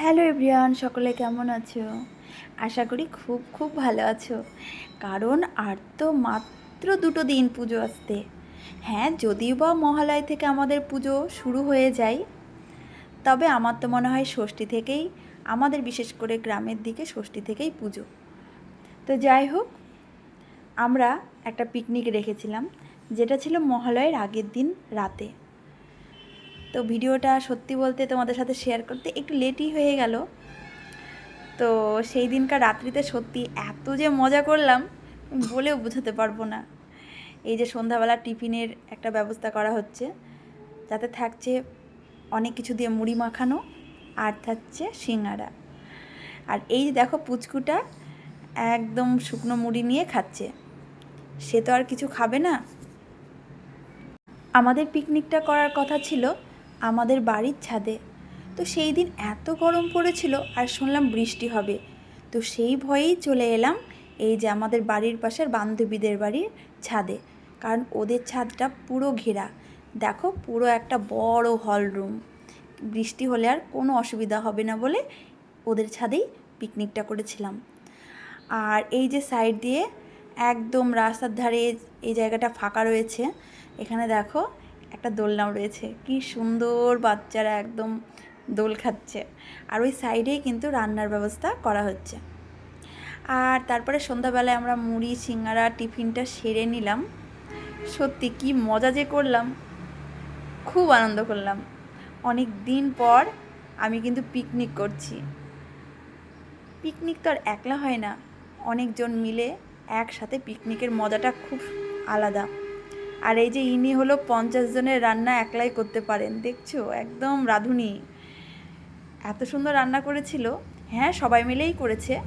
Hello everyone, সকলে কেমন আছো? আশা করি খুব খুব ভালো আছো। কারণ আর তো মাত্র দুটো দিন পুজো আসতে। হ্যাঁ যদিও বা মহালয় থেকে আমাদের পুজো শুরু হয়ে যায়, তবে আমার তো মনে হয় ষষ্ঠী থেকেই, আমাদের বিশেষ করে গ্রামের দিকে ষষ্ঠী থেকেই পুজো। তো যাই হোক, আমরা একটা পিকনিক রেখেছিলাম, যেটা ছিল মহালয়ের আগের দিন রাতে। তো ভিডিওটা সত্যি বলতে তোমাদের সাথে শেয়ার করতে একটু লেটই হয়ে গেল। তো সেই দিনকার রাত্রিতে সত্যি এত যে মজা করলাম, বলেও বোঝাতে পারব না। এই যে সন্ধ্যাবেলা টিফিনের একটা ব্যবস্থা করা হচ্ছে, যাতে থাকছে অনেক কিছু দিয়ে মুড়ি মাখানো আর থাকছে সিঙ্গারা। আর এই যে দেখো পুচকুটা একদম শুকনো মুড়ি নিয়ে খাচ্ছে। সে তো আর কিছু খাবে না। আমাদের পিকনিকটা করার কথা ছিল আমাদের বাড়ির ছাদে। তো সেই দিন এত গরম পড়েছিল আর শুনলাম বৃষ্টি হবে। তো সেই ভয়েই চলে এলাম এই যে আমাদের বাড়ির পাশের বান্ধবীদের বাড়ির ছাদে। কারণ ওদের ছাদটা পুরো ঘেরা। দেখো পুরো একটা বড় হল রুম বৃষ্টি হলে আর কোনো অসুবিধা হবে না বলে ওদের ছাদেই পিকনিকটা করেছিলাম। আর এই যে সাইড দিয়ে একদম রাস্তার ধারে এই জায়গাটা ফাঁকা রয়েছে। এখানে দেখো একটা দোলনাও রয়েছে। কি সুন্দর বাচ্চারা একদম দোল খাচ্ছে। আর ওই সাইডেই কিন্তু রান্নার ব্যবস্থা করা হচ্ছে। আর তারপরে সন্ধ্যাবেলায় আমরা মুড়ি, সিঙ্গারা, টিফিনটা সেরে নিলাম। সত্যি কি মজা যে করলাম, খুব আনন্দ করলাম। অনেক দিন পর আমি কিন্তু পিকনিক করছি। পিকনিক তো আর একলা হয় না। অনেকজন মিলে একসাথে পিকনিকের মজাটা খুব আলাদা। আর এই যে ইনি হলো পঞ্চাশ জনের রান্না একলাই করতে পারেন, দেখছ? একদম রাঁধুনি। এত সুন্দর রান্না করেছিল। হ্যাঁ সবাই মিলেই করেছে।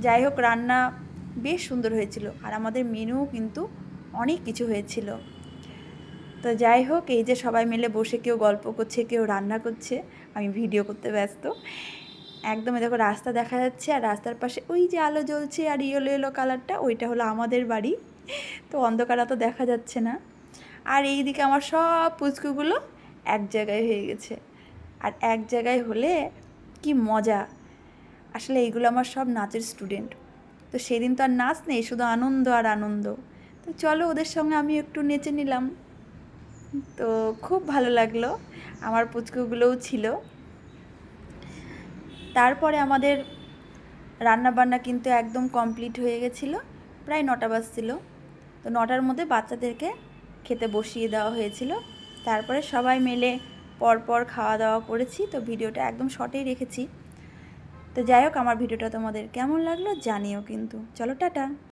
যাই হোক, রান্না বেশ সুন্দর হয়েছিল। আর আমাদের মেনুও কিন্তু অনেক কিছু হয়েছিল। তো যাই হোক, এই যে সবাই মিলে বসে কেউ গল্প করছে, কেউ রান্না করছে, আমি ভিডিও করতে ব্যস্ত। একদম দেখো, রাস্তা দেখা যাচ্ছে, আর রাস্তার পাশে ওই যে আলো জ্বলছে আর ইয়েলো এলো কালারটা, ওইটা হলো আমাদের বাড়ি। তো অন্ধকারা তো দেখা যাচ্ছে না। আর এই দিকে আমার সব পুচকুগুলো এক জায়গায় হয়ে গেছে। আর এক জায়গায় হলে কি মজা। আসলে এইগুলো আমার সব নাচের স্টুডেন্ট তো সেদিন তো আর নাচ নেই, শুধু আনন্দ আর আনন্দ। তো চলো ওদের সঙ্গে আমি একটু নেচে নিলাম। তো খুব ভালো লাগল, আমার পুচকুগুলোও ছিল। তারপরে আমাদের রান্নাবান্না কিন্তু একদম কমপ্লিট হয়ে গেছিল, প্রায় নটা বাজছিল। তো নটার মধ্যে বাচ্চাদেরকে খেতে বসিয়ে দেওয়া হয়েছিল। তারপরে সবাই মিলে পরপর খাওয়া দাওয়া করেছি। তো ভিডিওটা একদম শর্টেই রেখেছি। তো যাই হোক, আমার ভিডিওটা তোমাদের কেমন লাগল জানিও কিন্তু। চলো, টাটা!